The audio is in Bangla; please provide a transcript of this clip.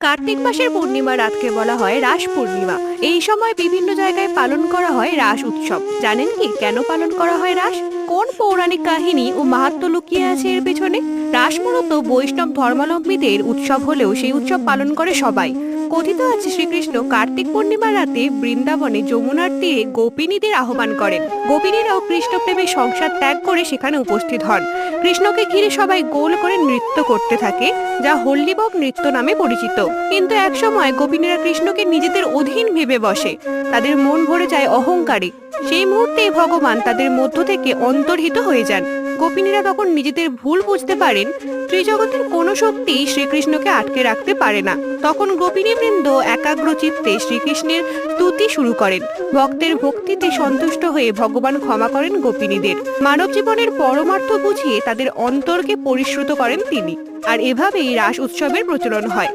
কার্তিক মাসের পূর্ণিমা রাতকে বলা হয় রাস পূর্ণিমা। এই সময় বিভিন্ন জায়গায় পালন করা হয় রাস উৎসব। জানেন কি? কেন পালন করা হয় রাস? কোন পৌরাণিক কাহিনী ও মাহাত্ম লুকিয়ে আছে এর পেছনে? রাস মূলত বৈষ্ণব ধর্মাবলম্বীদের উৎসব হলেও সেই উৎসব পালন করে সবাই। কথিত আছে শ্রীকৃষ্ণ কার্তিক পূর্ণিমার রাতে বৃন্দাবনে যমুনার তীরে গোপিনীদের আহ্বান করেন। গোপিনীরাও কৃষ্ণ প্রেমে সংসার ত্যাগ করে সেখানে উপস্থিত হন। কৃষ্ণকে ঘিরে সবাই গোল করে নৃত্য করতে থাকে, যা হল্লিবক নৃত্য নামে পরিচিত। কিন্তু একসময় গোপিনীরা কৃষ্ণকে নিজেদের অধীন ভেবে বসে। তাদের মন ভরে যায় অহংকারে। সেই মুহূর্তেই ভগবান তাদের মধ্য থেকে অন্তর্হিত হয়ে যান। গোপিনীরা তখন নিজেদের ভুল বুঝতে পারেন, ত্রিজগতের কোনো শক্তি শ্রীকৃষ্ণকে আটকে রাখতে পারে না। তখন গোপিনীবৃন্দ একাগ্র চিত্তে শ্রীকৃষ্ণের স্তুতি শুরু করেন। ভক্তের ভক্তিতে সন্তুষ্ট হয়ে ভগবান ক্ষমা করেন গোপিনীদের। মানব জীবনের পরমার্থ বুঝিয়ে তাদের অন্তরকে পরিশ্রুত করেন তিনি। আর এভাবেই রাস উৎসবের প্রচলন হয়।